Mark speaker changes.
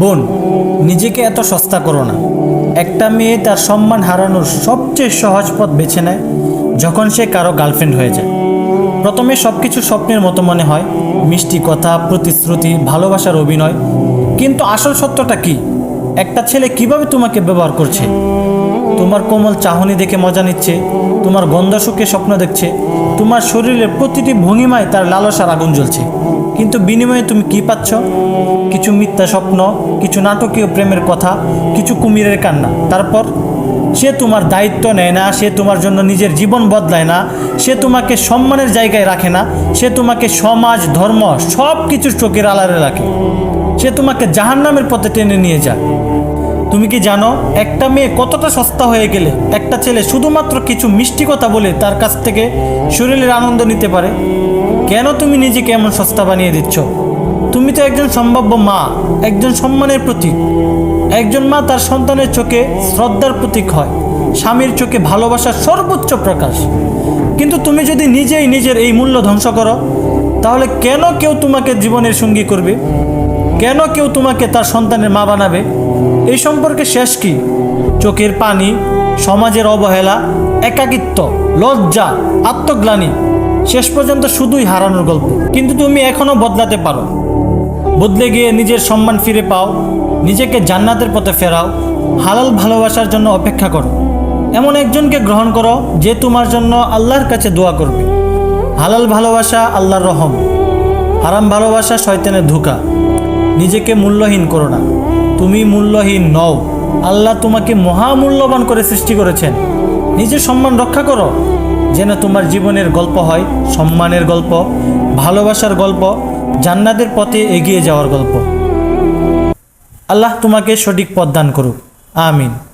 Speaker 1: বোন, নিজেকে এত সস্তা করো না। একটা মেয়ে তার সম্মান হারানোর সবচেয়ে সহজ পথ বেছে নেয় যখন সে কারও গার্লফ্রেন্ড হয়ে যায়। প্রথমে সব কিছু স্বপ্নের মতো মনে হয়, মিষ্টি কথা, প্রতিশ্রুতি, ভালোবাসার অভিনয়। কিন্তু আসল সত্যটা কি? একটা ছেলে কীভাবে তোমাকে ব্যবহার করছে? তোমার কোমল চাহনি দেখে মজা নিচ্ছে, তোমার গন্ধ সুখে স্বপ্ন দেখছে, তোমার শরীরের প্রতিটি ভঙ্গিমায় তার লালসার আগুন জ্বলছে। কিন্তু বিনিময়ে তুমি কি পাচ্ছ? কিছু মিথ্যা স্বপ্ন, কিছু নাটকীয় প্রেমের কথা, কিছু কুমিরের কান্না। তারপর, সে তোমার দায়িত্ব নেয় না, সে তোমার জন্য নিজের জীবন বদলায় না, সে তোমাকে সম্মানের জায়গায় রাখে না, সে তোমাকে সমাজ, ধর্ম সব কিছুর চোখের আলারে রাখে। সে তোমাকে জাহান্নামের পথে টেনে নিয়ে যায়। তুমি কি জানো, একটা মেয়ে কতটা সস্তা হয়ে গেলে একটা ছেলে শুধুমাত্র কিছু মিষ্টি কথা বলে তার কাছ থেকে শরীরের আনন্দ নিতে পারে? কেন তুমি নিজেকে এমন সস্তা বানিয়ে দিচ্ছ? তুমি তো একজন সম্ভাব্য মা, একজন সম্মানের প্রতীক। একজন মা তার সন্তানের চোখে শ্রদ্ধার প্রতীক হয়, স্বামীর চোখে ভালোবাসার সর্বোচ্চ প্রকাশ। কিন্তু তুমি যদি নিজেই নিজের এই মূল্য ধ্বংস করো, তাহলে কেন কেউ তোমাকে জীবনের সঙ্গী করবে? কেন কেউ তোমাকে তার সন্তানের মা বানাবে? এই সম্পর্কে শেষ কি? চোখের পানি, সমাজের অবহেলা, একাকিত্ব, লজ্জা, আত্মগ্লানি, শেষ পর্যন্ত শুধুই হারানোর গল্প। কিন্তু তুমি এখনও বদলাতে পারো। বদলে গিয়ে নিজের সম্মান ফিরে পাও, নিজেকে জান্নাতের পথে ফেরাও, হালাল ভালোবাসার জন্য অপেক্ষা করো। এমন একজনকে গ্রহণ করো যে তোমার জন্য আল্লাহর কাছে দোয়া করবে। হালাল ভালোবাসা আল্লাহর রহম। হারাম ভালোবাসা শয়তানের ধোকা। নিজেকে মূল্যহীন করো না। তুমি মূল্যহীন নও। আল্লাহ তোমাকে মহামূল্যবান করে সৃষ্টি করেছেন। নিজের সম্মান রক্ষা করো। যেন তোমার জীবনের গল্প হয় সম্মানের গল্প, ভালোবাসার গল্প, জান্নাতের পথে এগিয়ে যাওয়ার গল্প। আল্লাহ তোমাকে সঠিক পথ দান করুক। আমিন।